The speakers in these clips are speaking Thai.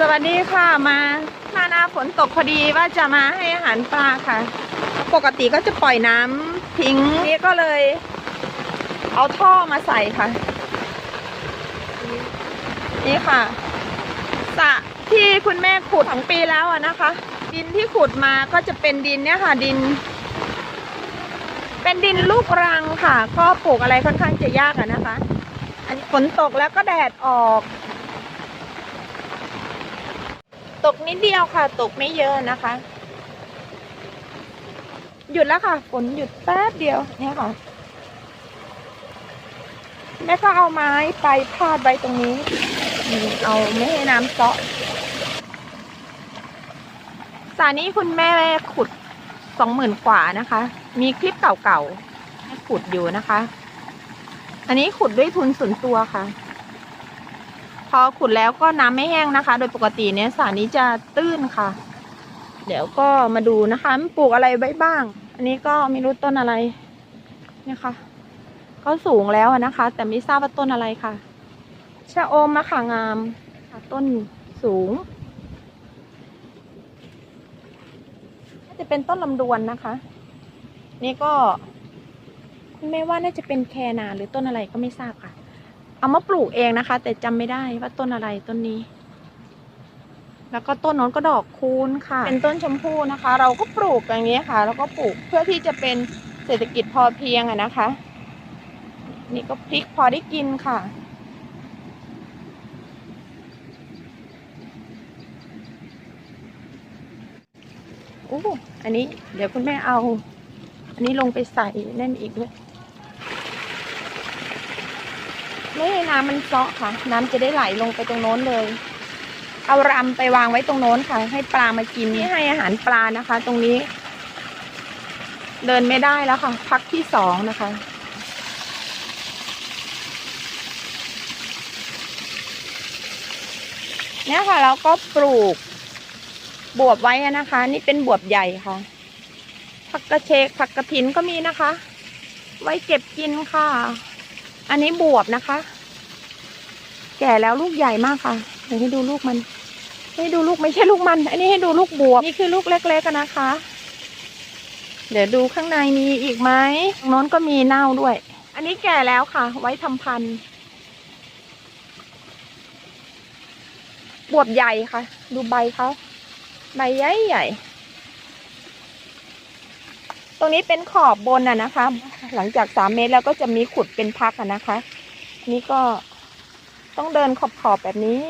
สวัสดีค่ะมาหน้าหน้าฝนตกพอดีว่าจะมาให้อาหารปลาค่ะ ปกติก็จะปล่อยน้ำทิ้งนี่ก็เลย เอาท่อมาใส่ค่ะ นี่ค่ะสระที่คุณแม่ขุดสองปีแล้วอะนะคะ ดินที่ขุดมาก็จะเป็นดินเนี่ยค่ะ ดิน เป็นดินลูกรังค่ะ ก็ปลูกอะไรค่อนข้างจะยากอะนะคะ อันนี้ฝนตกแล้วก็แดดออก ตกนิดเดียวค่ะ ตกไม่เยอะนะคะ หยุดแล้วค่ะ ฝนหยุดแป๊บเดียวเนี่ยค่ะแม่ก็เอาไม้ไปพาดไว้ตรงนี้ เอาไม่ให้น้ำเซาะสานี้คุณแม่ขุดสองหมื่นกว่านะคะ มีคลิปเก่าๆขุดอยู่นะคะ อันนี้ขุดด้วยทุนส่วนตัวค่ะ อขุดแล้วก็น้ำไม่แห้งนะคะ โดยปกติเนี่ยสรนี้จะตื้นค่ะ เดี๋ยวก็มาดูนะคะมันปลูกอะไรไว้บ้าง อันนี้ก็ไม่รู้ต้นอะไรเนี่ยค่ะ ก็สูงแล้วนะคะ แต่ไม่ทราบว่าต้นอะไรค่ะชะอมมะขางามต้นสูงน่าจะเป็นต้นลำดวนนะคะ นี่ก็ คุณแม่ว่าน่าจะเป็นแคนาหรือต้นอะไรก็ไม่ทราบค่ะ เอามาปลูกเองนะคะ แต่จำไม่ได้ว่าต้นอะไรต้นนี้ แล้วก็ต้นน้นก็ดอกคูณค่ะ เป็นต้นชมพู่นะคะ เราก็ปลูกอย่างนี้ค่ะ แล้วก็ปลูกเพื่อที่จะเป็นเศรษฐกิจพอเพียงอะนะคะ นี่ก็พริกพอได้กินค่ะโอ้อันนี้เดี๋ยวคุณแม่เอา อันนี้ลงไปใส่นั่นอีกด้วย ไม่ให้น้ำมันเซาะค่ะ น้ำจะได้ไหลลงไปตรงโน้นเลย เอารำไปวางไว้ตรงโน้นค่ะ ให้ปลามากินนี่ให้อาหารปลานะคะ ตรงนี้ เดินไม่ได้แล้วค่ะ พักที่สองนะคะเนี่ยค่ะเราก็ปลูกบวบไว้นะคะ นี่เป็นบวบใหญ่ค่ะผักกระเฉกผักกระถินก็มีนะคะ ไว้เก็บกินค่ะ อันนี้บวบนะคะ แก่แล้วลูกใหญ่มากค่ะเดี๋ยวให้ดูลูกมันให้ดูลูกไม่ใช่ลูกมัน อันนี้ให้ดูลูกบวบ นี่คือลูกเล็กๆกันนะคะ เดี๋ยวดูข้างในมีอีกไหมตรงโน้นก็มีเน่าด้วย อันนี้แก่แล้วค่ะ ไว้ทำพันธุ์บวบใหญ่ค่ะ ดูใบเขาใบใหญ่ใหญ่ ตรงนี้เป็นขอบบนอะนะคะ หลังจากสามเมตรแล้วก็จะมีขุดเป็นพักอะนะคะ นี่ก็ ต้องเดินขอบขอบแบบนี้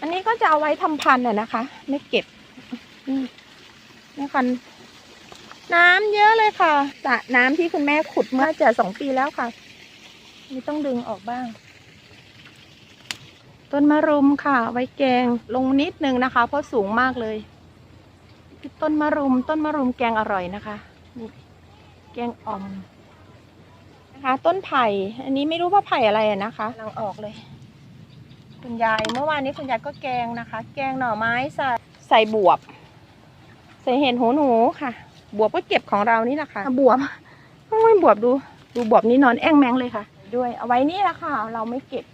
อันนี้ก็จะเอาไว้ทำพันธุ์อะนะคะ ไม่เก็บนี่นี่ค่ะน้ำเยอะเลยค่ะสระน้ำที่คุณแม่ขุดเมื่อจะสองปีแล้วค่ะ นี่ต้องดึงออกบ้าง ต้นมะรุมค่ะ ไว้แกงลงนิดนึงนะคะ เพราะสูงมากเลย ต้นมะรุม ต้นมะรุมแกงอร่อยนะคะนี่แกงอ่อม นะคะ ต้นไผ่ อันนี้ไม่รู้ว่าไผ่อะไรอะนะคะกำลังออกเลย คุณยายเมื่อวานนี้คุณยายก็แกงนะคะ แกงหน่อไม้ใส่ใส่บวบ ใส่เห็ดหูหนูค่ะ บวบก็เก็บของเรานี่แหละค่ะบวบโอ้ยบวบดู ดูบวบนี่นอนแอ่งแมงเลยค่ะ ด้วย เอาไว้นี่แหละค่ะ เราไม่เก็บ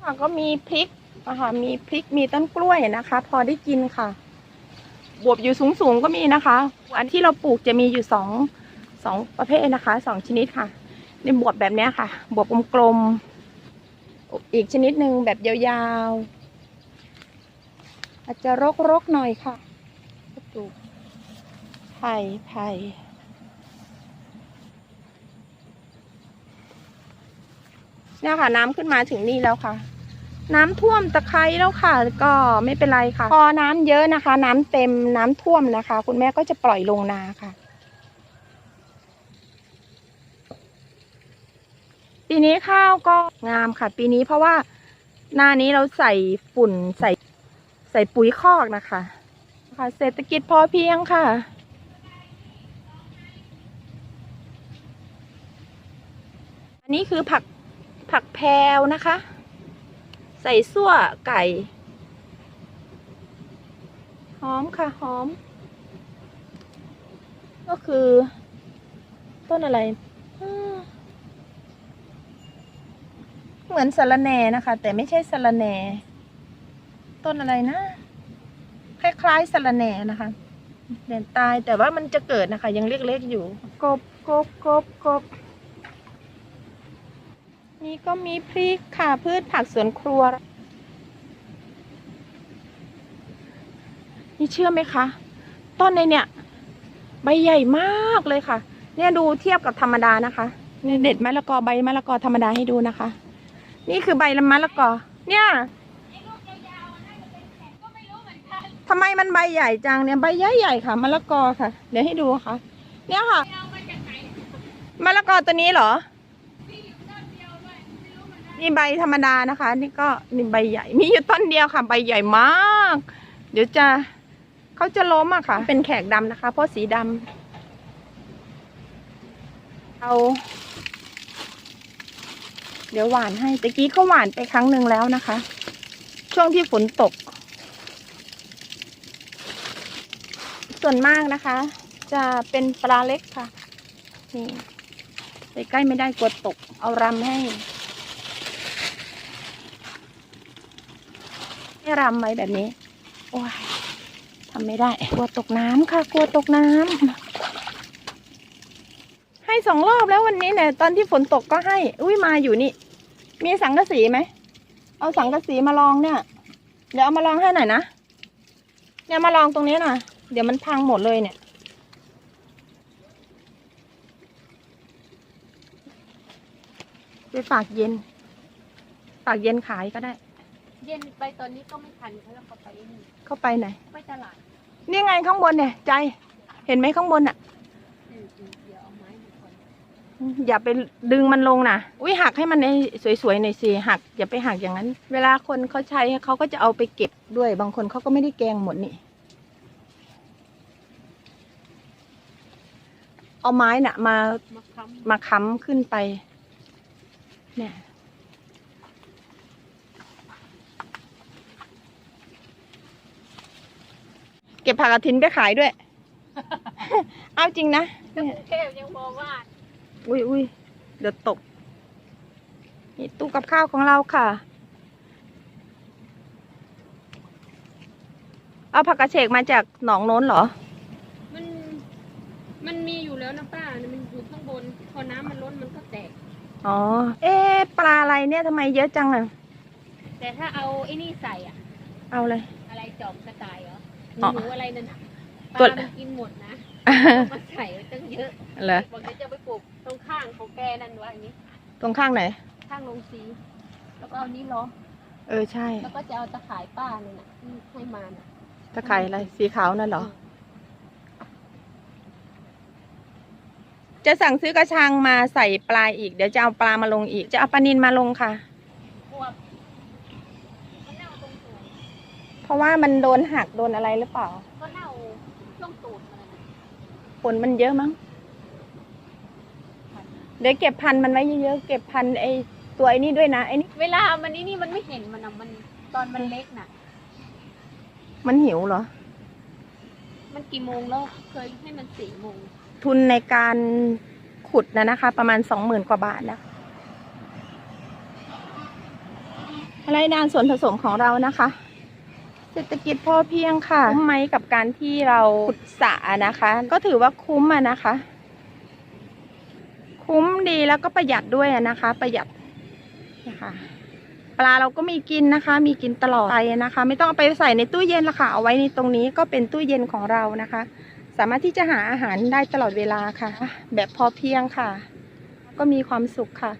ค่ะก็มีพริกนะคะมีพริกมีต้นกล้วยนะคะ พอได้กินค่ะ บวบอยู่สูงสูงๆก็มีนะคะ อันที่เราปลูกจะมีอยู่สอง สองประเภทนะคะสองชนิดค่ะในบวบแบบนี้ค่ะ บวบกลมๆอีกชนิดหนึ่งแบบยาวๆอาจจะรกๆหน่อยค่ะปลูกไผ่ไผ่เนี่ยค่ะ น้ำขึ้นมาถึงนี่แล้วค่ะ น้ำท่วมตะไคร้แล้วค่ะ ก็ไม่เป็นไรค่ะ พอน้ำเยอะนะคะ น้ำเต็มน้ำท่วมนะคะ คุณแม่ก็จะปล่อยลงนาค่ะ ปีนี้ข้าวก็งามค่ะ ปีนี้เพราะว่าหน้านี้เราใส่ฝุ่นใส่ใส่ปุ๋ยคอกนะคะ ค่ะเศรษฐกิจพอเพียงค่ะ อันนี้คือผักผักแพรวนะคะ ใส่ซั่วไก่หอมค่ะหอม ก็คือต้นอะไรอืม เหมือนสะระแหน่นะคะ แต่ไม่ใช่สะระแหน่ ต้นอะไรนะ คล้ายๆสะระแหน่นะคะเด่นตายแต่ว่ามันจะเกิดนะคะ ยังเล็กๆอยู่ กบกบกบกบนี่ก็มีพริกค่ะพืชผักสวนครัว นี่เชื่อไหมคะ ต้นในเนี่ย ใบใหญ่มากเลยค่ะ เนี่ยดูเทียบกับธรรมดานะคะนี่เด็ดมะละกอใบมะละกอธรรมดาให้ดูนะคะ นี่คือใบละมะละกอ เนี่ยทำไมมันใบใหญ่จังเนี่ยใบใหญ่ใหญ่ๆค่ะมะละกอค่ะ เดี๋ยวให้ดูค่ะ เนี่ยค่ะมะละกอตัวนี้เหรอนี่ใบธรรมดานะคะ นี่ก็นี่ใบใหญ่ มีอยู่ต้นเดียวค่ะ ใบใหญ่มาก เดี๋ยวจะเขาจะล้มอะค่ะ เป็นแขกดำนะคะ เพราะสีดำเอา เดี๋ยวหวานให้ตะกี้ก็หวานไปครั้งหนึ่งแล้วนะคะ ช่วงที่ฝนตก ส่วนมากนะคะ จะเป็นปลาเล็กค่ะ นี่ไปใกล้ไม่ได้กลัวตก เอารำให้ให้รำไว้แบบนี้ โอ้ยทำไม่ได้ กลัวตกน้ำค่ะ กลัวตกน้ำ ให้สองรอบแล้ววันนี้เนี่ยตอนที่ฝนตกก็ให้ อุ้ยมาอยู่นี่ มีสังกะสีไหม เอาสังกะสีมาลองเนี่ย เดี๋ยวเอามาลองให้หน่อยนะ เนี่ยมาลองตรงนี้หน่อย เดี๋ยวมันพังหมดเลยเนี่ย ไปฝากเย็น ฝากเย็นขายก็ได้ เย็นไปตอนนี้ก็ไม่ทันเขาแล้วเขาไปนี่เข้าไปไหน ไปตลาด นี่ไงข้างบนเนี่ย ใจ เห็นไหมข้างบนอะ อืมอืมเดี๋ยวเอาไม้มาก่อน อย่าไปดึงมันลงนะอุ้ยหักให้มันในสวยๆหน่อยสิหัก อย่าไปหักอย่างนั้น เวลาคนเขาใช้เขาก็จะเอาไปเก็บด้วย บางคนเขาก็ไม่ได้แกงหมดนี่ เอาไม้น่ะ มามาค้ำขึ้นไป เนี่ยเก็บผักกระถินไปขายด้วย เอาจริงนะำก็กรุงเทพยังมองว่า อุ้ยอุ้ยเดี๋ยวตก นี่ตู้กับข้าวของเราค่ะ เอาผักกระเฉกมาจากหนองโน้นเหรอ มัน มันมีอยู่แล้วนะป้าเนี่ยมันอยู่ข้างบน พอน้ำมันล้นมันก็แตก อ๋อ เอ๊ะปลาอะไรเนี่ยทำไมเยอะจังอะ แต่ถ้าเอาไอ้นี่ใส่อะเอาเลย อะไรจอบกระต่ายเหรอหอ๋อนูอะไรนั่นน่ะปตัวลามันกินหมดนะ มันใส่ไว้ตั้งเยอะเหรอบอกเดี๋ยวจะไปปลูกตรงข้างของแกนั่นวะอย่างนี้ ตรงข้างไหน ข้างลงสี แล้วก็เอานี้ล้อมเออใช่ แล้วก็จะเอาตะข่ายป้าเนี่ยนะที่ให้มาน่ะตะไคร้อะไรสีขาวนั่นเหรอ จะสั่งซื้อกระชังมาใส่ปลาอีก เดี๋ยวจะเอาปลามาลงอีก จะเอาปลานินมาลงค่ะ พวกมันเน่าตรงตูดเพราะว่ามันโดนหักโดนอะไรหรือเปล่า ก็เน่าช่วงตูดมันน่ะ ฝ นมันเยอะมั้ง เดี๋ยวเก็บพันธุ์มันไว้เยอะๆ เก็บพันธุ์ไอตัวไอ้นี่ด้วยนะไอ้นี่เวลามันนี่นี่มันไม่เห็นมันอะมันตอนมันเล็กน่ะ มันหิวเหรอ มันกี่โมงแล้วเคยให้มันสี่โมงทุนในการขุดนะนะคะ ประมาณสองหมื่นกว่าบาทนะอะไรดานส่วนผสมของเรานะคะ เศรษฐกิจพอเพียงค่ะ คุ้มไหมกับการที่เราขุดสระนะคะ ก็ถือว่าคุ้มอะนะคะ คุ้มดีแล้วก็ประหยัดด้วยอะนะคะ ประหยัดนะคะปลาเราก็มีกินนะคะ มีกินตลอดไปนะคะ ไม่ต้องเอาไปใส่ในตู้เย็นละค่ะ เอาไว้ในตรงนี้ก็เป็นตู้เย็นของเรานะคะ สามารถที่จะหาอาหารได้ตลอดเวลาค่ะ แบบพอเพียงค่ะ ก็มีความสุขค่ะ